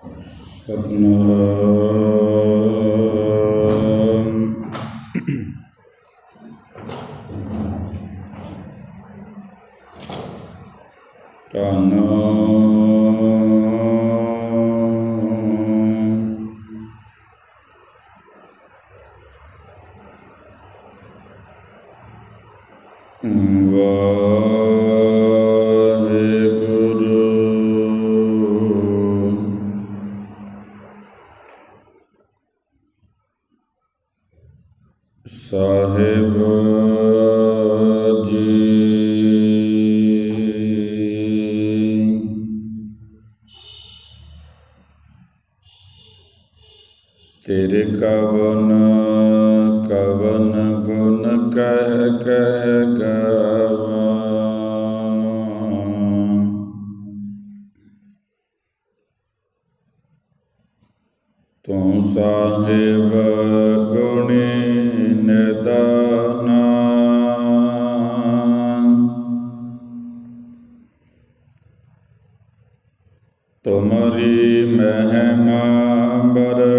अपना ਸਾਹਿਬ ਜੀ। ਤੇਰੇ ਕਵਨ ਕਵਨ ਗੁਣ ਕਹਿ ਕਹਿ ਗਵਾ ਤੁਮਰੀ ਮਹਿਮਾ ਬਰ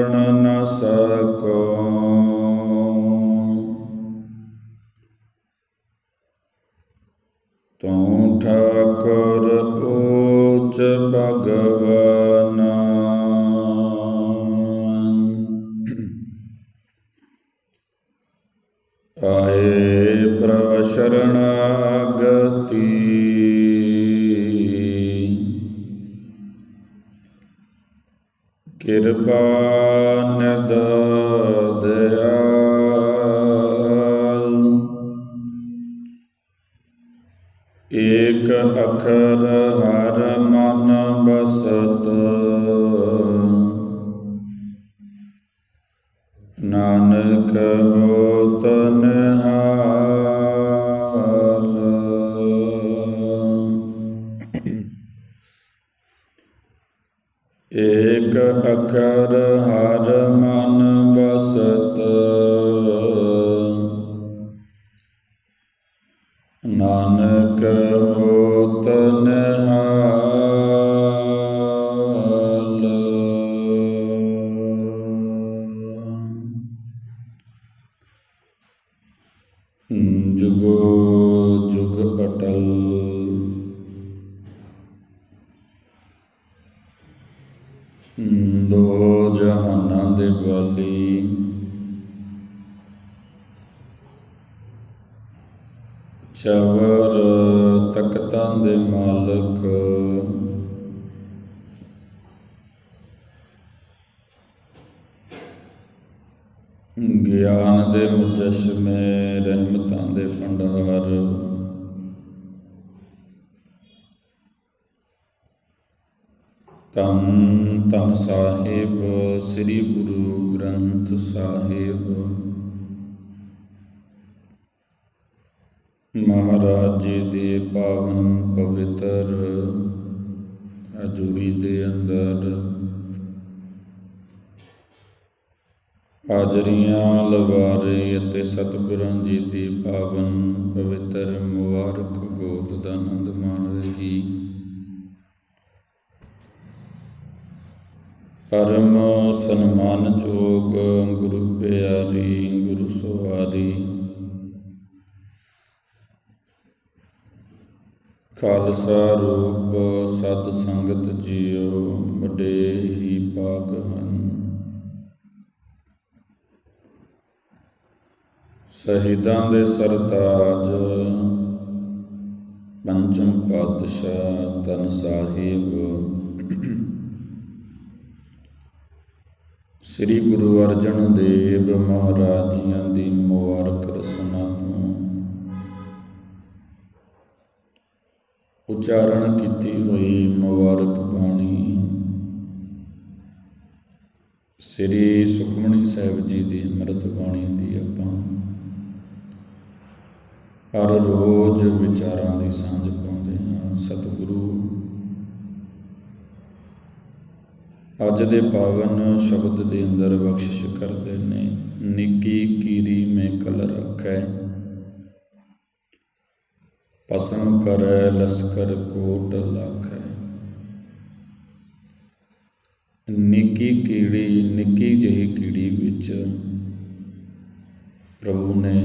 ਕਿਰਪਾ ਨਿਦ ਤਖਤਾਂ ਦੇ ਮਾਲਕ। ਗਿਆਨ ਦੇ ਮੁਜਸਮੇ ਰਹਿਮਤਾਂ ਦੇ ਭੰਡਾਰ। ਧੰਨ ਧੰਨ ਸਾਹਿਬ, ਸ੍ਰੀ ਗੁਰੂ ਗ੍ਰੰਥ ਸਾਹਿਬ। ਮਹਾਰਾਜ ਜੀ ਦੇ ਪਾਵਨ ਪਵਿੱਤਰ ਹਜ਼ੂਰੀ ਦੇ ਅੰਦਰ। ਹਾਜ਼ਰੀਆਂ ਲਵਾਰੇ ਅਤੇ ਸਤਿਗੁਰਾਂ ਜੀ ਦੀ ਪਾਵਨ ਪਵਿੱਤਰ ਮੁਬਾਰਕ ਗੋਦ ਦਾ ਆਨੰਦ ਮਾਣ ਰਹੀ। ਪਰਮ ਸਨਮਾਨਯੋਗ ਗੁਰੂ ਪਿਆਰੀ, ਗੁਰੂ ਸਵਾਰੀ ਖਾਲਸਾ ਰੂਪ ਸਤ ਸੰਗਤ ਜੀਓ, ਵੱਡੇ ਹੀ ਪਾਕ ਹਨ। ਸ਼ਹੀਦਾਂ ਦੇ ਸਰਤਾਜ, ਪੰਚਮ ਪਾਤਸ਼ਾਹ ਤਨ ਸਾਹਿਬ। ਸ੍ਰੀ ਗੁਰੂ ਅਰਜਨ ਦੇਵ ਮਹਾਰਾਜ ਜੀਆਂ ਦੀ ਮੁਬਾਰਕ ਰਸਨਾ ਉਚਾਰਨ ਕੀਤੀ ਹੋਈ ਮੁਬਾਰਕ ਬਾਣੀ। ਸ੍ਰੀ ਸੁਖਮਣੀ ਸਾਹਿਬ ਜੀ ਦੀ ਅੰਮ੍ਰਿਤ ਬਾਣੀ ਦੀ ਆਪਾਂ ਹਰ ਰੋਜ਼ ਵਿਚਾਰਾਂ ਦੀ ਸਾਂਝ ਪਾਉਂਦੇ ਹਾਂ ਸਤਿਗੁਰੂ। ਅੱਜ ਦੇ ਪਾਵਨ ਸ਼ਬਦ ਦੇ ਅੰਦਰ ਬਖਸ਼ਿਸ਼ ਕਰਦੇ ਨੇ, ਨਿੱਕੀ ਕੀਰੀ ਮੈਂ ਕਲ ਰੱਖੈ। ਪਸਮ ਕਰੈ ਲਸਕਰ ਕੋਟ ਲਾਖੈ। ਨਿੱਕੀ ਕੀੜੀ, ਨਿੱਕੀ ਜਿਹੀ ਕੀੜੀ ਵਿੱਚ ਪ੍ਰਭੂ ਨੇ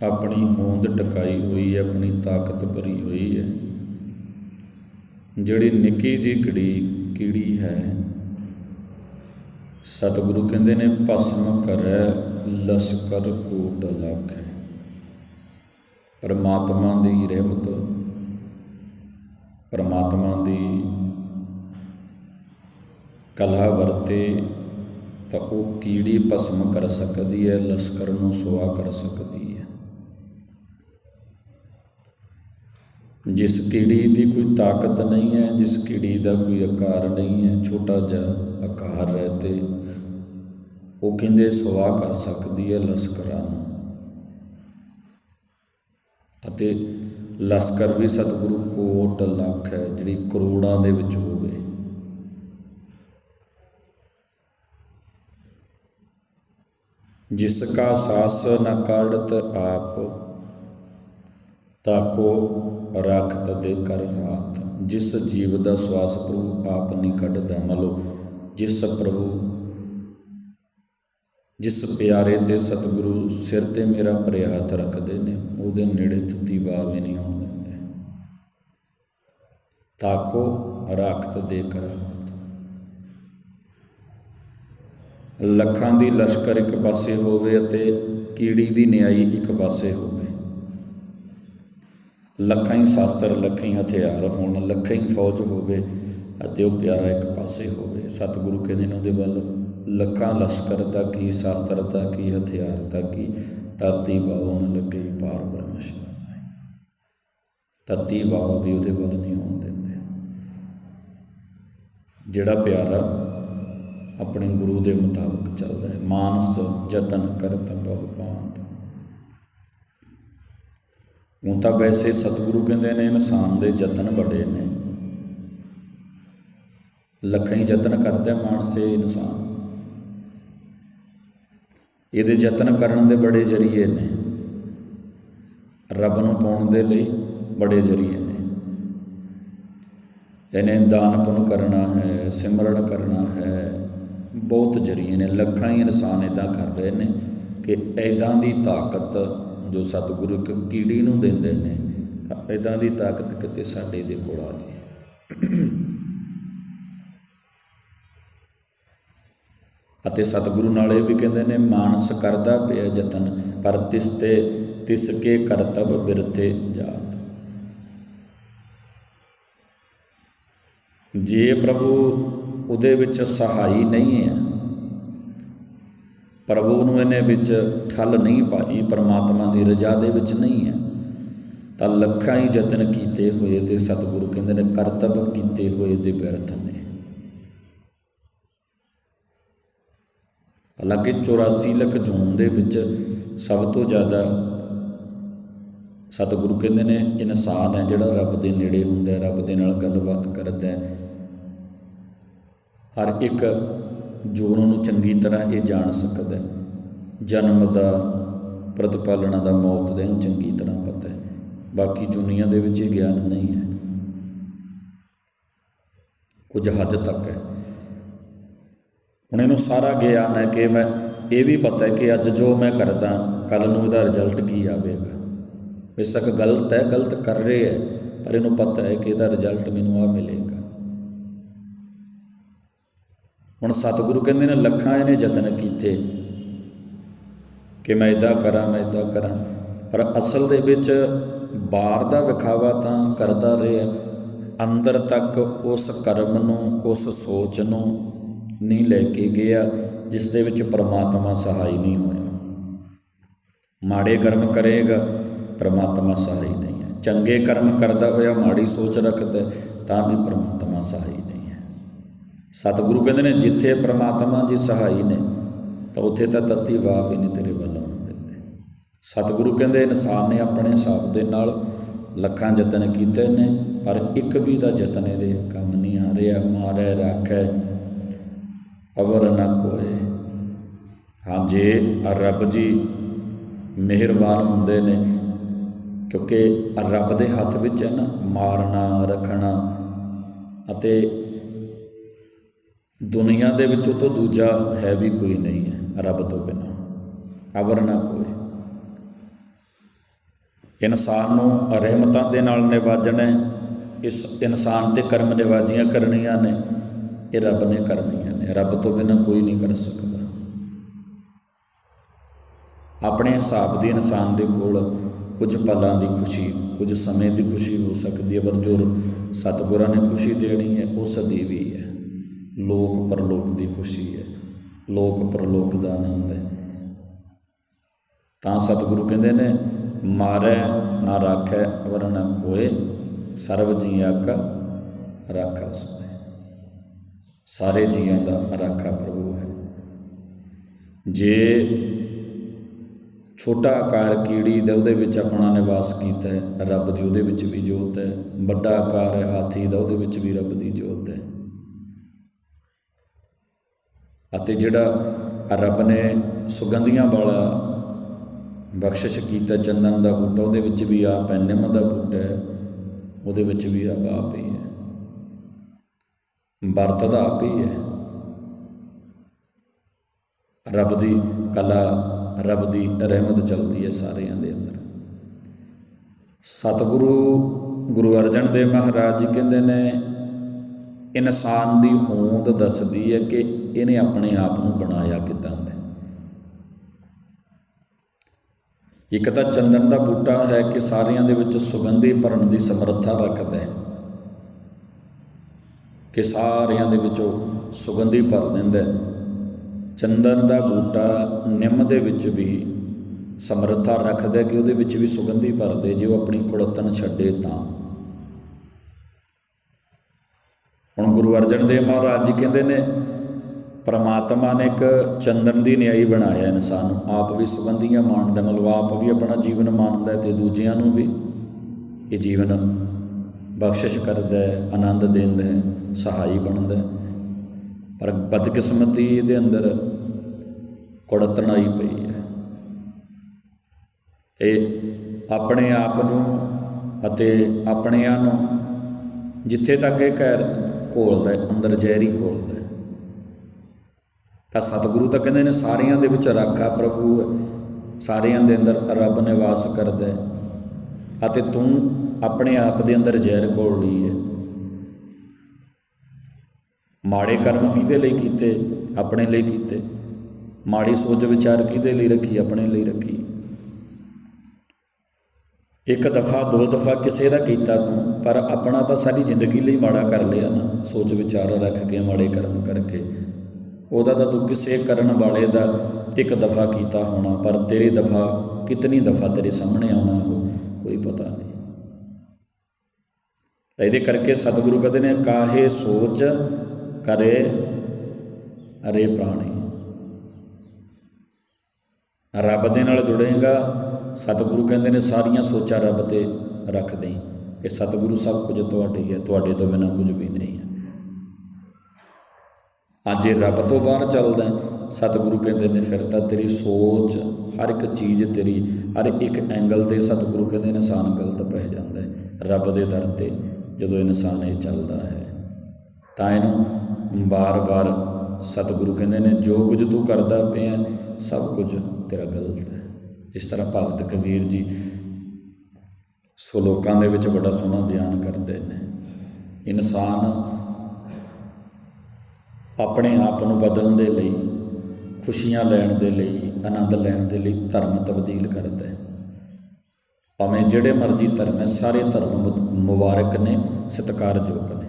ਆਪਣੀ ਹੋਂਦ ਟਿਕਾਈ ਹੋਈ ਹੈ, ਆਪਣੀ ਤਾਕਤ ਭਰੀ ਹੋਈ ਹੈ। ਜਿਹੜੀ ਨਿੱਕੀ ਜਿਹੀ ਕੀੜੀ ਕੀੜੀ ਹੈ, ਸਤਿਗੁਰੂ ਕਹਿੰਦੇ ਨੇ ਭਸਮ ਕਰੈ ਲਸ਼ਕਰ ਕੋਟ ਲੱਖ। ਪਰਮਾਤਮਾ ਦੀ ਰਹਿਮਤ, ਪਰਮਾਤਮਾ ਦੀ ਕਲਾ ਵਰਤੇ ਤਾਂ ਉਹ ਕੀੜੀ ਭਸਮ ਕਰ ਸਕਦੀ ਹੈ, ਲਸ਼ਕਰ ਨੂੰ ਸੁਆ ਕਰ ਸਕਦੀ ਹੈ। ਜਿਸ ਕੀੜੀ ਦੀ ਕੋਈ ਤਾਕਤ ਨਹੀਂ ਹੈ, ਜਿਸ ਕੀੜੀ ਦਾ ਕੋਈ ਆਕਾਰ ਨਹੀਂ ਹੈ, ਛੋਟਾ ਜਿਹਾ ਆਕਾਰ ਹੈ ਤੇ ਉਹ ਕਹਿੰਦੇ ਸੁਆ ਕਰ ਸਕਦੀ ਹੈ ਲਸ਼ਕਰਾਂ ਨੂੰ। ਅਤੇ ਲਸ਼ਕਰ ਵੀ ਸਤਿਗੁਰੂ ਕੋਟ ਲੱਖ ਹੈ, ਜਿਹੜੀ ਕਰੋੜਾਂ ਦੇ ਵਿੱਚ ਹੋਵੇ। ਜਿਸ ਕਾ ਸਾਸ ਨ ਕਾੜਤ ਆਪ ਤਾਕੋ ਰੱਖਤ ਦੇ ਕਰ ਹਾਥ। ਜਿਸ ਜੀਵ ਦਾ ਸਵਾਸ ਪ੍ਰਭੂ ਆਪ ਨਹੀਂ ਕੱਢਦਾ। ਮਲੋ ਜਿਸ ਪ੍ਰਭੂ ਜਿਸ ਪਿਆਰੇ ਤੇ ਸਤਿਗੁਰੂ ਸਿਰ ਤੇ ਮੇਰਾ ਭਰਿਆ ਹੱਥ ਰੱਖਦੇ ਨੇ, ਉਹਦੇ ਨੇੜੇ ਤੱਤੀ ਬਾਹ ਵੀ ਨਹੀਂ ਆਉਣ ਦਿੰਦੇ। ਤਾਕੋ ਰਾਖਤ ਦੇ ਕਰ ਲੱਖਾਂ ਦੀ ਲਸ਼ਕਰ ਇੱਕ ਪਾਸੇ ਹੋਵੇ ਅਤੇ ਕੀੜੀ ਦੀ ਨਿਆਈ ਇੱਕ ਪਾਸੇ ਹੋਵੇ। ਲੱਖਾਂ ਹੀ ਸ਼ਾਸਤਰ, ਲੱਖਾਂ ਹੀ ਹਥਿਆਰ ਹੋਣ, ਲੱਖਾਂ ਹੀ ਫੌਜ ਹੋਵੇ ਅਤੇ ਉਹ ਪਿਆਰਾ ਇੱਕ ਪਾਸੇ ਹੋਵੇ। ਸਤਿਗੁਰੂ ਕਹਿੰਦੇ ਨੇ ਉਹਦੇ ਵੱਲ ਲੱਖਾਂ ਲਸ਼ਕਰ ਦਾ ਕੀ ਸ਼ਾਸਤਰ ਦਾ ਕੀ ਹਥਿਆਰ ਦਾ ਕੀ ਤਾਤੀ ਬਾਵੋਂ ਨ ਲੱਗੇ ਪਾਰ ਬ੍ਰਹਮ ਸ਼ਰਨਾਈ ਤਾਤੀ ਬਾਵਾ ਵੀ ਉਹਦੇ ਵੱਲ ਨਹੀਂ ਹੋਣ ਦਿੰਦੇ। ਜਿਹੜਾ ਪਿਆਰਾ ਆਪਣੇ ਗੁਰੂ ਦੇ ਮੁਤਾਬਕ ਚੱਲਦਾ ਹੈ, ਮਾਨਸ ਯਤਨ ਕਰਤ ਬਹੁ ਪਾਂਤ ਉਹ ਤਾਂ ਵੈਸੇ ਸਤਿਗੁਰੂ ਕਹਿੰਦੇ ਨੇ, ਇਨਸਾਨ ਦੇ ਯਤਨ ਬੜੇ ਨੇ। ਲੱਖਾਂ ਹੀ ਯਤਨ ਕਰਦਾ ਮਾਨਸੇ ਇਨਸਾਨ। ਇਹਦੇ ਯਤਨ ਕਰਨ ਦੇ ਬੜੇ ਜਰੀਏ ਨੇ। ਰੱਬ ਨੂੰ ਪਾਉਣ ਦੇ ਲਈ ਬੜੇ ਜਰੀਏ ਨੇ। ਇਹਨੇ ਦਾਨ ਪੁੰਨ ਕਰਨਾ ਹੈ, ਸਿਮਰਨ ਕਰਨਾ ਹੈ, ਬਹੁਤ ਜਰੀਏ ਨੇ। ਲੱਖਾਂ ਹੀ ਇਨਸਾਨ ਇਦਾਂ ਕਰ ਰਹੇ ਨੇ ਕਿ ਐਦਾਂ ਦੀ ਤਾਕਤ ਜੋ ਸਤਿਗੁਰੂ ਇੱਕ ਕੀੜੀ ਨੂੰ ਦਿੰਦੇ ਨੇ ਐਦਾਂ ਦੀ ਤਾਕਤ ਕਿਤੇ ਸਾਡੇ ਦੇ ਕੋਲ ਆ ਜੇ। ਅਤੇ ਸਤਿਗੁਰੂ ਨਾਲ ਇਹ ਵੀ ਕਹਿੰਦੇ ਨੇ, ਮਾਨਸ ਕਰਦਾ ਪਿਆ ਯਤਨ, ਪਰ ਤਿਸ ਤੇ ਤਿਸ ਕੇ ਕਰਤਬ ਬਿਰਥੇ ਜਾਤ। ਜੇ ਪ੍ਰਭੂ ਉਹਦੇ ਵਿੱਚ ਸਹਾਈ ਨਹੀਂ ਹੈ, ਪ੍ਰਭੂ ਨੂੰ ਇਹਨੇ ਵਿੱਚ ਠੱਲ ਨਹੀਂ ਪਾਈ, ਪਰਮਾਤਮਾ ਦੀ ਰਜ਼ਾ ਦੇ ਵਿੱਚ ਨਹੀਂ ਹੈ, ਤਾਂ ਲੱਖਾਂ ਹੀ ਯਤਨ ਕੀਤੇ ਹੋਏ ਤੇ ਸਤਿਗੁਰੂ ਕਹਿੰਦੇ ਨੇ ਕਰਤੱਵ ਕੀਤੇ ਹੋਏ ਦੇ ਬਿਰਥ ਨੇ। ਹਾਲਾਂਕਿ 84 ਲੱਖ ਜੂਨ ਦੇ ਵਿੱਚ ਸਭ ਤੋਂ ਜ਼ਿਆਦਾ ਸਤਿਗੁਰੂ ਕਹਿੰਦੇ ਨੇ, ਇਨਸਾਨ ਹੈ ਜਿਹੜਾ ਰੱਬ ਦੇ ਨੇੜੇ ਹੁੰਦਾ ਹੈ, ਰੱਬ ਦੇ ਨਾਲ ਗੱਲਬਾਤ ਕਰਦਾ ਹੈ। ਹਰ ਇੱਕ ਜੋਨ ਨੂੰ ਚੰਗੀ ਤਰ੍ਹਾਂ ਇਹ ਜਾਣ ਸਕਦਾ ਹੈ। ਜਨਮ ਦਾ ਪ੍ਰਤਪਾਲਣਾ ਦਾ, ਮੌਤ ਦਾ ਇਹਨੂੰ ਚੰਗੀ ਤਰ੍ਹਾਂ ਪਤਾ ਹੈ। ਬਾਕੀ ਦੁਨੀਆ ਦੇ ਵਿੱਚ ਇਹ ਗਿਆਨ ਨਹੀਂ ਹੈ। ਕੁਝ ਹੱਦ ਤੱਕ ਹੈ। ਹੁਣ ਇਹਨੂੰ ਸਾਰਾ ਗਿਆਨ ਹੈ ਕਿ ਮੈਂ ਇਹ ਵੀ ਪਤਾ ਹੈ ਕਿ ਅੱਜ ਜੋ ਮੈਂ ਕਰਦਾ ਕੱਲ ਨੂੰ ਇਹਦਾ ਰਿਜ਼ਲਟ ਕੀ ਆਵੇਗਾ। ਬੇਸ਼ੱਕ ਗਲਤ ਹੈ, ਗਲਤ ਕਰ ਰਹੇ ਹੈ, ਪਰ ਇਹਨੂੰ ਪਤਾ ਹੈ ਕਿ ਇਹਦਾ ਰਿਜ਼ਲਟ ਮੈਨੂੰ ਆ ਮਿਲੇਗਾ। ਹੁਣ ਸਤਿਗੁਰੂ ਕਹਿੰਦੇ ਨੇ ਲੱਖਾਂ ਇਹਨੇ ਯਤਨ ਕੀਤੇ ਕਿ ਮੈਂ ਇਦਾਂ ਕਰਾਂ, ਮੈਂ ਇਦਾਂ ਕਰਾਂ, ਪਰ ਅਸਲ ਦੇ ਵਿੱਚ ਬਾਹਰ ਦਾ ਵਿਖਾਵਾ ਤਾਂ ਕਰਦਾ ਰਿਹਾ, ਅੰਦਰ ਤੱਕ ਉਸ ਕਰਮ ਨੂੰ, ਉਸ ਸੋਚ ਨੂੰ ਨਹੀਂ ਲੈ ਕੇ ਗਿਆ, ਜਿਸ ਦੇ ਵਿੱਚ ਪਰਮਾਤਮਾ ਸਹਾਈ ਨਹੀਂ ਹੋਇਆ। ਮਾੜੇ ਕਰਮ ਕਰੇਗਾ, ਪਰਮਾਤਮਾ ਸਹਾਈ ਨਹੀਂ ਹੈ। ਚੰਗੇ ਕਰਮ ਕਰਦਾ ਹੋਇਆ ਮਾੜੀ ਸੋਚ ਰੱਖਦਾ ਤਾਂ ਵੀ ਪਰਮਾਤਮਾ ਸਹਾਈ ਨਹੀਂ ਹੈ। ਸਤਿਗੁਰੂ ਕਹਿੰਦੇ ਨੇ, ਜਿੱਥੇ ਪਰਮਾਤਮਾ ਜੀ ਸਹਾਈ ਨੇ, ਤਾਂ ਉੱਥੇ ਤਾਂ ਤਤੀ ਵਾਹ ਵੀ ਨਹੀਂ ਤੇਰੇ ਵੱਲੋਂ ਦਿੰਦੇ। ਸਤਿਗੁਰੂ ਕਹਿੰਦੇ, ਇਨਸਾਨ ਨੇ ਆਪਣੇ ਹਿਸਾਬ ਦੇ ਨਾਲ ਲੱਖਾਂ ਯਤਨ ਕੀਤੇ ਨੇ, ਪਰ ਇੱਕ ਵੀ ਦਾ ਯਤਨ ਇਹਦੇ ਕੰਮ ਨਹੀਂ ਆ ਰਿਹਾ। ਮਾਰੇ, ਰੱਖੈ ਅਵਰ ਨਾ ਕੋਏ ਹਾਂ ਜੇ ਰੱਬ ਜੀ ਮਿਹਰਬਾਨ ਹੁੰਦੇ ਨੇ, ਕਿਉਂਕਿ ਰੱਬ ਦੇ ਹੱਥ ਵਿੱਚ ਹੈ ਨਾ, ਮਾਰਨਾ, ਰੱਖਣਾ ਅਤੇ ਦੁਨੀਆ ਦੇ ਵਿੱਚ ਉਹ ਤੋਂ ਦੂਜਾ ਹੈ ਵੀ ਕੋਈ ਨਹੀਂ ਹੈ ਰੱਬ ਤੋਂ ਬਿਨਾਂ। ਅਵਰ ਨਾ ਕੋਈ ਇਨਸਾਨ ਨੂੰ ਰਹਿਮਤਾਂ ਦੇ ਨਾਲ ਨਿਵਾਜਣਾ ਇਸ ਇਨਸਾਨ ਤੇ ਕਰਮ ਨਿਵਾਜੀਆਂ ਕਰਨੀਆਂ ਨੇ, ਇਹ ਰੱਬ ਨੇ ਕਰਨੀਆਂ। ਰੱਬ ਤੋਂ ਬਿਨਾਂ ਕੋਈ ਨਹੀਂ ਕਰ ਸਕਦਾ। ਆਪਣੇ ਹਿਸਾਬ ਦੇ ਇਨਸਾਨ ਦੇ ਕੋਲ ਕੁਝ ਪਲਾਂ ਦੀ ਖੁਸ਼ੀ, ਕੁਝ ਸਮੇਂ ਦੀ ਖੁਸ਼ੀ ਹੋ ਸਕਦੀ ਹੈ, ਪਰ ਜੋ ਸਤਿਗੁਰਾਂ ਨੇ ਖੁਸ਼ੀ ਦੇਣੀ ਹੈ, ਉਹ ਸਦੀ ਵੀ ਹੈ। ਲੋਕ ਪਰਲੋਕ ਦੀ ਖੁਸ਼ੀ ਹੈ। ਲੋਕ ਪਰਲੋਕ ਦਾ ਆਨੰਦ ਹੈ। ਤਾਂ ਸਤਿਗੁਰੂ ਕਹਿੰਦੇ ਨੇ, ਮਾਰੈ, ਨਾ ਰਾਖੈ, ਵਰਨਾ ਕੋਏ ਸਰਬ ਜੀਆਂ ਕਾ ਰਾਖਾ ਉਸਨੇ। ਸਾਰੇ ਜੀਆਂ ਦਾ ਰਾਖਾ ਪ੍ਰਭੂ ਹੈ। ਜੇ ਛੋਟਾ ਆਕਾਰ ਕੀੜੀ ਦਾ ਉਹਦੇ ਵਿੱਚ ਆਪਣਾ ਨਿਵਾਸ ਕੀਤਾ ਹੈ, ਰੱਬ ਦੀ ਉਹਦੇ ਵਿੱਚ ਵੀ ਜੋਤ ਹੈ। ਵੱਡਾ ਆਕਾਰ ਹੈ, ਹਾਥੀ ਦਾ ਉਹਦੇ ਵਿੱਚ ਵੀ ਰੱਬ ਦੀ ਜੋਤ ਹੈ। ਅਤੇ ਜਿਹੜਾ ਰੱਬ ਨੇ ਸੁਗੰਧੀਆਂ ਵਾਲਾ ਬਖਸ਼ਿਸ਼ ਕੀਤਾ ਚੰਦਨ ਦਾ ਬੂਟਾ, ਉਹਦੇ ਵਿੱਚ ਵੀ ਆਪ ਹੈ, ਨਿੰਮ ਦਾ ਬੂਟਾ ਹੈ, ਉਹਦੇ ਵਿੱਚ ਵੀ ਆਪ ਆਪ ਹੀ ਹੈ। ਵਰਤ ਦਾ ਆਪ ਹੀ ਹੈ। ਰੱਬ ਦੀ ਕਲਾ, ਰੱਬ ਦੀ ਰਹਿਮਤ ਚੱਲਦੀ ਹੈ ਸਾਰਿਆਂ ਦੇ ਅੰਦਰ। ਸਤਿਗੁਰੂ ਗੁਰੂ ਅਰਜਨ ਦੇਵ ਮਹਾਰਾਜ ਜੀ ਕਹਿੰਦੇ ਨੇ, ਇਨਸਾਨ ਦੀ ਹੋਂਦ ਦੱਸਦੀ ਹੈ ਕਿ ਇਹਨੇ ਆਪਣੇ ਆਪ ਨੂੰ ਬਣਾਇਆ ਕਿਦਾਂ ਹੈ। ਇੱਕ ਤਾਂ ਚੰਦਨ ਦਾ ਬੂਟਾ ਹੈ ਕਿ ਸਾਰਿਆਂ ਦੇ ਵਿੱਚ ਸੁਗੰਧੀ ਭਰਨ ਦੀ ਸਮਰੱਥਾ ਰੱਖਦਾ ਹੈ। ਕਿ ਸਾਰਿਆਂ ਦੇ ਵਿੱਚੋਂ ਸੁਗੰਧੀ ਭਰ ਦਿੰਦਾ ਹੈ। ਚੰਦਨ ਦਾ ਬੂਟਾ ਨਿੰਮ ਦੇ ਵਿੱਚ ਵੀ ਸਮਰੱਥਾ ਰੱਖਦਾ ਕਿ ਉਹਦੇ ਵਿੱਚ ਵੀ ਸੁਗੰਧੀ ਭਰਦੇ, ਜੇ ਉਹ ਆਪਣੀ ਕੁੜਤਨ ਛੱਡੇ ਤਾਂ। ਹੁਣ ਗੁਰੂ ਅਰਜਨ ਦੇਵ ਮਹਾਰਾਜ ਜੀ ਕਹਿੰਦੇ ਨੇ, ਪਰਮਾਤਮਾ ਨੇ ਇੱਕ ਚੰਦਨ ਦੀ ਨਿਆਈ ਬਣਾਇਆ ਇਨਸਾਨ ਨੂੰ। ਆਪ ਵੀ ਸੁਗੰਧੀਆਂ ਮਾਣਦਾ, ਮਤਲਬ ਆਪ ਵੀ ਆਪਣਾ ਜੀਵਨ ਮਾਣਦਾ ਹੈ ਤੇ ਦੂਜਿਆਂ ਨੂੰ ਵੀ। ਇਹ ਜੀਵਨ ਬਖਸ਼ਿਸ਼ ਕਰਦਾ ਹੈ, ਆਨੰਦ ਦਿੰਦਾ ਹੈ, ਸਹਾਈ ਬਣਦਾ ਹੈ। ਪਰ ਬਦਕਿਸਮਤੀ ਇਹਦੇ ਅੰਦਰ ਕੁੜਤਣ ਪਈ ਹੈ। ਇਹ ਆਪਣੇ ਆਪ ਨੂੰ ਅਤੇ ਆਪਣਿਆਂ ਨੂੰ ਜਿੱਥੇ ਤੱਕ ਇਹ ਘਰ ਘੋਲਦਾ ਹੈ, ਅੰਦਰ ਜ਼ਹਿਰੀ ਘੋਲਦਾ ਹੈ। ਤਾਂ ਸਤਿਗੁਰੂ ਤਾਂ ਕਹਿੰਦੇ ਨੇ ਸਾਰਿਆਂ ਦੇ ਵਿੱਚ ਰਾਖਾ ਪ੍ਰਭੂ ਹੈ ਸਾਰਿਆਂ ਦੇ ਅੰਦਰ ਰੱਬ ਨਿਵਾਸ ਕਰਦਾ ਹੈ। ਅਤੇ ਤੂੰ ਆਪਣੇ ਆਪ ਦੇ ਅੰਦਰ ਜ਼ਹਿਰ ਘੋਲ ਲਈ ਹੈ। ਮਾੜੇ ਕਰਮ ਕਿਹਦੇ ਲਈ ਕੀਤੇ? ਆਪਣੇ ਲਈ ਕੀਤੇ। ਮਾੜੀ ਸੋਚ ਵਿਚਾਰ ਕਿਹਦੇ ਲਈ ਰੱਖੀ? ਆਪਣੇ ਲਈ ਰੱਖੀ। ਇੱਕ ਦਫਾ, ਦੋ ਦਫਾ ਕਿਸੇ ਦਾ ਕੀਤਾ ਤੂੰ, ਪਰ ਆਪਣਾ ਤਾਂ ਸਾਰੀ ਜ਼ਿੰਦਗੀ ਲਈ ਮਾੜਾ ਕਰ ਲਿਆ ਨਾ। ਸੋਚ ਵਿਚਾਰ ਰੱਖ ਕੇ, ਮਾੜੇ ਕਰਮ ਕਰਕੇ। ਉਹਦਾ ਤਾਂ ਤੂੰ ਕਿਸੇ ਕਰਨ ਵਾਲੇ ਦਾ ਇੱਕ ਦਫਾ ਕੀਤਾ ਹੋਣਾ, ਪਰ ਤੇਰੀ ਦਫਾ, ਕਿਤਨੀ ਦਫਾ ਤੇਰੇ ਸਾਹਮਣੇ ਆਉਣਾ ਉਹ। ਕੋਈ ਪਤਾ ਨਹੀਂ। ਤਾਂ ਇਹਦੇ ਕਰਕੇ ਸਤਿਗੁਰੂ ਕਹਿੰਦੇ ਨੇ, ਕਾਹੇ ਸੋਚ ਕਰੇ ਅਰੇ ਪ੍ਰਾਣੀ। ਰੱਬ ਦੇ ਨਾਲ ਜੁੜੇਗਾ, ਸਤਿਗੁਰੂ ਕਹਿੰਦੇ ਨੇ, ਸਾਰੀਆਂ ਸੋਚਾਂ ਰੱਬ ਤੇ ਰੱਖ ਦੇਈ। ਕਿ ਸਤਿਗੁਰੂ ਸਭ ਕੁਝ ਤੁਹਾਡੇ ਹੈ, ਤੁਹਾਡੇ ਤੋਂ ਬਿਨਾਂ ਕੁਝ ਵੀ ਨਹੀਂ ਹੈ। ਅੱਜ ਇਹ ਰੱਬ ਤੋਂ ਬਾਹਰ ਚੱਲਦਾ ਸਤਿਗੁਰੂ ਕਹਿੰਦੇ ਨੇ, ਫਿਰ ਤਾਂ ਤੇਰੀ ਸੋਚ, ਹਰ ਇੱਕ ਚੀਜ਼ ਤੇਰੀ, ਹਰ ਇੱਕ ਐਂਗਲ ਤੇ ਸਤਿਗੁਰੂ ਕਹਿੰਦੇ ਇਨਸਾਨ ਗਲਤ ਪੈ ਜਾਂਦਾ ਹੈ। ਰੱਬ ਦੇ ਦਰ ਤੇ ਜਦੋਂ ਇਨਸਾਨ ਇਹ ਚੱਲਦਾ ਹੈ, ਤਾਂ ਇਹਨੂੰ ਬਾਰ-ਬਾਰ ਸਤਿਗੁਰੂ ਕਹਿੰਦੇ ਨੇ, ਜੋ ਕੁਝ ਤੂੰ ਕਰਦਾ ਪਿਆ, ਸਭ ਕੁਝ ਤੇਰਾ ਗਲਤ ਹੈ। ਜਿਸ ਤਰ੍ਹਾਂ ਭਗਤ ਕਬੀਰ ਜੀ ਸਲੋਕਾਂ ਦੇ ਵਿੱਚ ਬੜਾ ਸੋਹਣਾ ਬਿਆਨ ਕਰਦੇ ਨੇ। ਇਨਸਾਨ ਆਪਣੇ ਆਪ ਨੂੰ ਬਦਲਣ ਦੇ ਲਈ, ਖੁਸ਼ੀਆਂ ਲੈਣ ਦੇ ਲਈ, ਆਨੰਦ ਲੈਣ ਦੇ ਲਈ ਧਰਮ ਤਬਦੀਲ ਕਰਦਾ ਹੈ। ਭਾਵੇਂ ਜਿਹੜੇ ਮਰਜ਼ੀ ਧਰਮ ਹੈ, ਸਾਰੇ ਧਰਮ ਮੁ- ਮੁਬਾਰਕ ਨੇ, ਸਤਿਕਾਰਯੋਗ ਨੇ।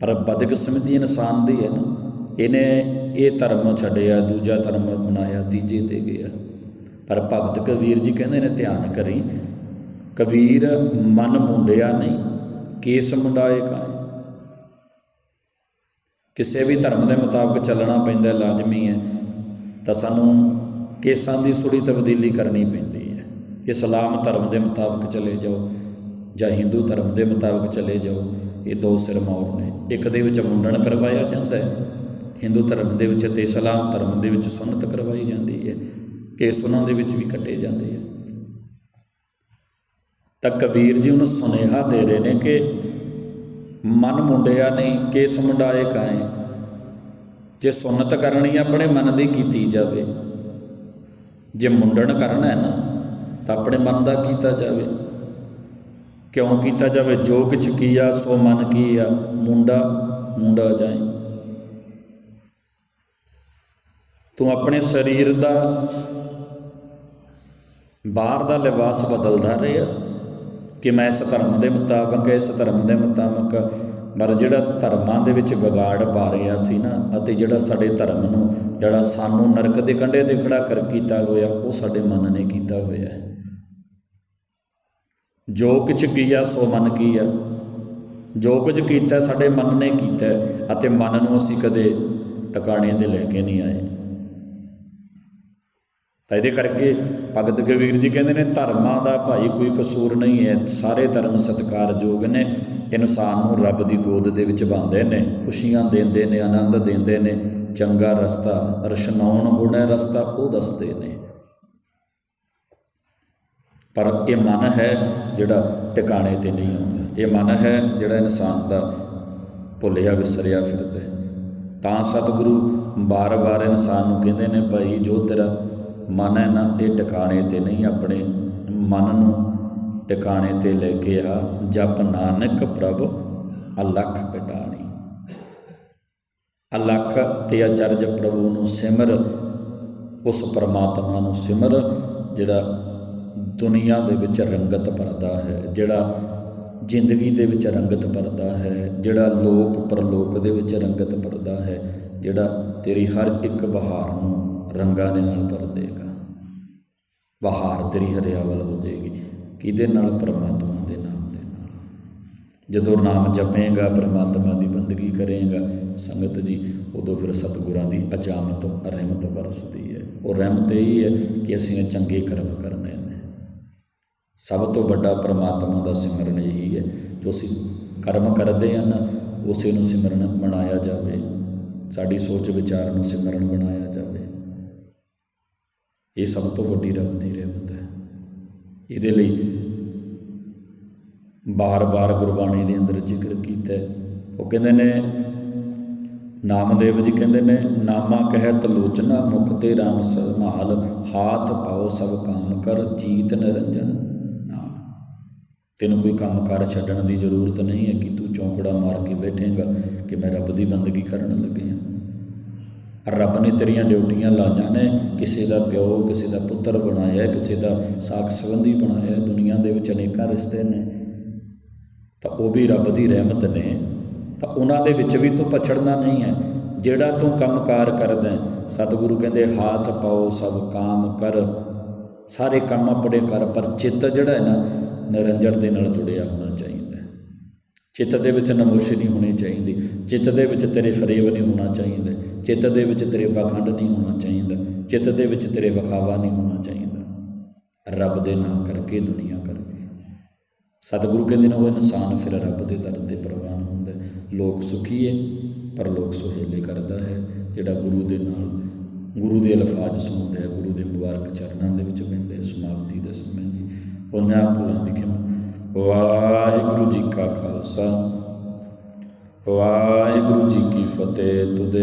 ਪਰ ਬਦਕਿਸਮਤੀ ਇਨਸਾਨ ਦੀ ਹੈ ਨਾ, ਇਹਨੇ ਇਹ ਧਰਮ ਛੱਡਿਆ, ਦੂਜਾ ਧਰਮ ਬਣਾਇਆ ਤੀਜੇ ਤੇ ਗਿਆ। ਪਰ ਭਗਤ ਕਬੀਰ ਜੀ ਕਹਿੰਦੇ ਨੇ, ਧਿਆਨ ਕਰੀ, ਕਬੀਰ ਮਨ ਮੁੰਡਿਆ ਨਹੀਂ, ਕੇਸ ਮੁੰਡਾਏ ਕਾਏ ਕਿਸੇ ਵੀ ਧਰਮ ਦੇ ਮੁਤਾਬਕ ਚੱਲਣਾ ਪੈਂਦਾ, ਲਾਜ਼ਮੀ ਹੈ, ਤਾਂ ਸਾਨੂੰ ਕੇਸਾਂ ਦੀ ਸੁੜੀ ਤਬਦੀਲੀ ਕਰਨੀ ਪੈਂਦੀ ਹੈ। ਇਸਲਾਮ ਧਰਮ ਦੇ ਮੁਤਾਬਕ ਚਲੇ ਜਾਓ ਜਾਂ ਹਿੰਦੂ ਧਰਮ ਦੇ ਮੁਤਾਬਕ ਚਲੇ ਜਾਓ, ਇਹ ਦੋ ਸਿਰ ਸਿਰਮੌਰ ਨੇ। ਇੱਕ ਦੇ ਵਿੱਚ ਮੁੰਡਨ ਕਰਵਾਇਆ ਜਾਂਦਾ ਹੈ, ਹਿੰਦੂ ਧਰਮ ਦੇ ਵਿੱਚ ਤੇ ਇਸਲਾਮ ਧਰਮ ਦੇ ਵਿੱਚ ਸੁਨਤ ਕਰਵਾਈ ਜਾਂਦੀ ਹੈ, ਕੇਸ ਉਹਨਾਂ ਦੇ ਵਿੱਚ ਵੀ ਕੱਟੇ ਜਾਂਦੇ ਆ। ਤਾਂ ਕਬੀਰ ਜੀ ਉਹਨੂੰ ਸੁਨੇਹਾ ਦੇ ਰਹੇ ਨੇ ਕਿ ਮਨ ਮੁੰਡਿਆ ਨਹੀਂ, ਕੇਸ ਮੁੰਡਾਏ ਕਾਏ ਜੇ ਸੁਨਤ ਕਰਨੀ ਆਪਣੇ ਮਨ ਦੀ ਕੀਤੀ ਜਾਵੇ, ਜੇ ਮੁੰਡਣ ਕਰਨਾ ਹੈ ਨਾ, ਤਾਂ ਆਪਣੇ ਮਨ ਦਾ ਕੀਤਾ ਜਾਵੇ। ਕਿਉਂ ਕੀਤਾ ਜਾਵੇ? ਜੋ ਕਿਛ ਕੀਆ, ਸੋ ਮਨ ਕੀਆ, ਮੁੰਡਾ ਮੁੰਡਾ ਜਾਏ। ਤੂੰ ਆਪਣੇ ਸਰੀਰ ਦਾ, ਬਾਹਰ ਦਾ ਲਿਬਾਸ ਬਦਲਦਾ ਰਿਹਾ। ਕਿ ਮੈਂ ਇਸ ਧਰਮ ਦੇ ਮੁਤਾਬਕ, ਇਸ ਧਰਮ ਦੇ ਮੁਤਾਬਕ ਪਰ ਜਿਹੜਾ ਧਰਮਾਂ ਦੇ ਵਿੱਚ ਵਿਗਾੜ ਪਾ ਰਿਹਾ ਸੀ ਨਾ ਅਤੇ ਜਿਹੜਾ ਸਾਡੇ ਧਰਮ ਨੂੰ, ਜਿਹੜਾ ਸਾਨੂੰ ਨਰਕ ਦੇ ਕੰਢੇ ਤੇ ਖੜਾ ਕਰ ਕੀਤਾ ਹੋਇਆ, ਉਹ ਸਾਡੇ ਮਨ ਨੇ ਕੀਤਾ ਹੋਇਆ ਹੈ। ਜੋ ਕੁਛ ਕੀਆ, ਸੋ ਮਨ ਕੀਆ। ਜੋ ਕੁਝ ਕੀਤਾ, ਸਾਡੇ ਮਨ ਨੇ ਕੀਤਾ ਅਤੇ ਮਨ ਨੂੰ ਅਸੀਂ ਕਦੇ ਟਿਕਾਣੇ ਤੇ ਲੈ ਕੇ ਨਹੀਂ ਆਏ। ਤਾਂ ਇਹਦੇ ਕਰਕੇ ਭਗਤ ਕਬੀਰ ਜੀ ਕਹਿੰਦੇ ਨੇ, ਧਰਮਾਂ ਦਾ ਭਾਈ ਕੋਈ ਕਸੂਰ ਨਹੀਂ ਹੈ। ਸਾਰੇ ਧਰਮ ਸਤਿਕਾਰਯੋਗ ਨੇ। ਇਨਸਾਨ ਨੂੰ ਰੱਬ ਦੀ ਗੋਦ ਦੇ ਵਿੱਚ ਬਾਂਦੇ ਨੇ। ਖੁਸ਼ੀਆਂ ਦਿੰਦੇ ਨੇ, ਆਨੰਦ ਦਿੰਦੇ ਨੇ। ਚੰਗਾ ਰਸਤਾ ਰਸ਼ਨਾਉਣ ਹੋਣਾ ਰਸਤਾ, ਉਹ ਦੱਸਦੇ ਨੇ। ਪਰ ਇਹ ਮਨ ਹੈ ਜਿਹੜਾ ਟਿਕਾਣੇ ਤੇ ਨਹੀਂ ਆਉਂਦਾ। ਇਹ ਮਨ ਹੈ ਜਿਹੜਾ ਇਨਸਾਨ ਦਾ ਭੁੱਲਿਆ, ਵਿਸਰਿਆ ਫਿਰਦਾ ਤਾਂ ਸਤਿਗੁਰੂ ਬਾਰ-ਬਾਰ ਇਨਸਾਨ ਨੂੰ ਕਹਿੰਦੇ ਨੇ, ਭਾਈ ਜੋ ਤੇਰਾ ਮਨ ਹੈ ਨਾ, ਇਹ ਟਿਕਾਣੇ ਤੇ ਨਹੀਂ, ਆਪਣੇ ਮਨ ਨੂੰ ਟਿਕਾਣੇ ਤੇ ਲੈ ਕੇ ਆ। ਜਪ ਨਾਨਕ ਪ੍ਰਭ, ਅਲਖ ਪਟਾਣੀ। ਅਲਖ ਤੇ ਅਚਰਜ ਪ੍ਰਭੂ ਨੂੰ ਸਿਮਰ, ਉਸ ਪਰਮਾਤਮਾ ਨੂੰ ਸਿਮਰ, ਜਿਹੜਾ ਦੁਨੀਆ ਦੇ ਵਿੱਚ ਰੰਗਤ ਭਰਦਾ ਹੈ, ਜਿਹੜਾ ਜ਼ਿੰਦਗੀ ਦੇ ਵਿੱਚ ਰੰਗਤ ਭਰਦਾ ਹੈ, ਜਿਹੜਾ ਲੋਕ ਪਰਲੋਕ ਦੇ ਵਿੱਚ ਰੰਗਤ ਭਰਦਾ ਹੈ, ਜਿਹੜਾ ਤੇਰੀ ਹਰ ਇੱਕ ਬਹਾਰ ਨੂੰ ਰੰਗਾਂ ਦੇ ਨਾਲ ਭਰ ਦੇਗਾ। ਬਹਾਰ ਤੇਰੀ ਹਰਿਆਵਲ ਹੋ ਜਾਏਗੀ। ਕਿਹਦੇ ਨਾਲ? ਪਰਮਾਤਮਾ ਦੇ ਨਾਮ ਦੇ ਨਾਲ। ਜਦੋਂ ਨਾਮ ਜਪੇਗਾ, ਪਰਮਾਤਮਾ ਦੀ ਬੰਦਗੀ ਕਰੇਗਾ, ਸੰਗਤ ਜੀ, ਉਦੋਂ ਫਿਰ ਸਤਿਗੁਰਾਂ ਦੀ ਅਜਾਮਤ, ਰਹਿਮਤ ਵਰਸਦੀ ਹੈ। ਉਹ ਰਹਿਮਤ ਇਹ ਹੈ ਕਿ ਅਸੀਂ ਚੰਗੇ ਕਰਮ ਕਰਨੇ ਨੇ। ਸਭ ਤੋਂ ਵੱਡਾ ਪਰਮਾਤਮਾ ਦਾ ਸਿਮਰਨ ਇਹੀ ਹੈ। ਜੋ ਅਸੀਂ ਕਰਮ ਕਰਦੇ ਹਾਂ ਨਾ, ਉਸੇ ਨੂੰ ਸਿਮਰਨ ਬਣਾਇਆ ਜਾਵੇ। ਸਾਡੀ ਸੋਚ ਵਿਚਾਰ ਨੂੰ ਸਿਮਰਨ ਬਣਾਇਆ ਜਾਵੇ। ਇਹ ਸਭ ਤੋਂ ਵੱਡੀ ਰੱਬ ਦੀ ਰਹਿਮਤ ਹੈ। ਇਹਦੇ ਲਈ ਬਾਰ-ਬਾਰ ਗੁਰਬਾਣੀ ਦੇ ਅੰਦਰ ਜ਼ਿਕਰ ਕੀਤਾ ਉਹ ਕਹਿੰਦੇ ਨੇ, ਨਾਮਦੇਵ ਜੀ ਕਹਿੰਦੇ ਨੇ, ਨਾਮਾ ਕਹਿਤ ਲੋਚਨਾ ਮੁਖ ਤੇ RAM ਸੰਭਾਲ ਹਾਥ ਪਾਓ ਸਭ ਕਾਮ ਕਰ ਜੀਤ ਨਿਰੰਜਨ ਨਾਲ। ਤੈਨੂੰ ਕੋਈ ਕੰਮ ਕਰ ਛੱਡਣ ਦੀ ਜ਼ਰੂਰਤ ਨਹੀਂ ਹੈ ਕਿ ਤੂੰ ਚੌਂਕੜਾ ਮਾਰ ਕੇ ਬੈਠੇਗਾ ਕਿ ਮੈਂ ਰੱਬ ਦੀ ਬੰਦਗੀ ਕਰਨ ਲੱਗੇ ਹਾਂ ਰੱਬ ਨੇ ਤੇਰੀਆਂ ਡਿਊਟੀਆਂ ਲਾਈਆਂ ਨੇ। ਕਿਸੇ ਦਾ ਪਿਓ, ਕਿਸੇ ਦਾ ਪੁੱਤਰ ਬਣਾਇਆ, ਕਿਸੇ ਦਾ ਸਾਖ ਸੰਬੰਧੀ ਬਣਾਇਆ, ਦੁਨੀਆ ਦੇ ਵਿੱਚ ਅਨੇਕਾਂ ਰਿਸ਼ਤੇ ਨੇ। ਤਾਂ ਉਹ ਵੀ ਰੱਬ ਦੀ ਰਹਿਮਤ ਨੇ। ਤਾਂ ਉਹਨਾਂ ਦੇ ਵਿੱਚ ਵੀ ਤੂੰ ਪਛੜਨਾ ਨਹੀਂ ਹੈ। ਜਿਹੜਾ ਤੂੰ ਕੰਮਕਾਰ ਕਰਦਾ ਸਤਿਗੁਰੂ ਕਹਿੰਦੇ, ਹਾਥ ਪਾਓ, ਸਭ ਕਾਮ ਕਰ। ਸਾਰੇ ਕੰਮ ਆਪਣੇ ਕਰ ਪਰ ਚਿੱਤ ਜਿਹੜਾ ਹੈ ਨਾ, ਨਿਰੰਜਨ ਦੇ ਨਾਲ ਜੁੜਿਆ ਹੋਣਾ ਚਾਹੀਦਾ। ਚਿੱਤ ਦੇ ਵਿੱਚ ਨਮੋਸ਼ੀ ਨਹੀਂ ਹੋਣੀ ਚਾਹੀਦੀ। ਚਿੱਤ ਦੇ ਵਿੱਚ ਤੇਰੇ ਫਰੇਬ ਨਹੀਂ ਹੋਣਾ ਚਾਹੀਦਾ। ਚਿੱਤ ਦੇ ਵਿੱਚ ਤੇਰੇ ਪਖੰਡ ਨਹੀਂ ਹੋਣਾ ਚਾਹੀਦਾ। ਚਿੱਤ ਦੇ ਵਿੱਚ ਤੇਰੇ ਵਿਖਾਵਾ ਨਹੀਂ ਹੋਣਾ ਚਾਹੀਦਾ। ਰੱਬ ਦੇ ਨਾਂ ਕਰਕੇ ਦੁਨੀਆ ਕਰਕੇ। ਸਤਿਗੁਰੂ ਕਹਿੰਦੇ ਨੇ, ਉਹ ਇਨਸਾਨ ਫਿਰ ਰੱਬ ਦੇ ਦਰ ਤੇ ਪ੍ਰਵਾਨ ਹੁੰਦਾ ਲੋਕ ਸੁਖੀ ਹੈ, ਪਰ ਲੋਕ ਸੁਹੇਲੇ ਕਰਦਾ ਹੈ। ਜਿਹੜਾ ਗੁਰੂ ਦੇ ਨਾਲ, ਗੁਰੂ ਦੇ ਅਲਫਾਜ਼ ਸੁਣਦਾ ਹੈ, ਗੁਰੂ ਦੇ ਮੁਬਾਰਕ ਚਰਨਾਂ ਦੇ ਵਿੱਚ ਬੈਠਦਾ ਸਮਾਪਤੀ ਦੇ ਸਮੇਂ ਜੀ ਉਹਨਾਂ ਭੁੱਲਾਂ ਦੀ ਵਾਹਿਗੁਰੂ ਜੀ ਕਾ ਖਾਲਸਾ ਵਾਹਿਗੁਰੂ ਜੀ ਕੀ ਫਤਿਹ ਤੁਦੇ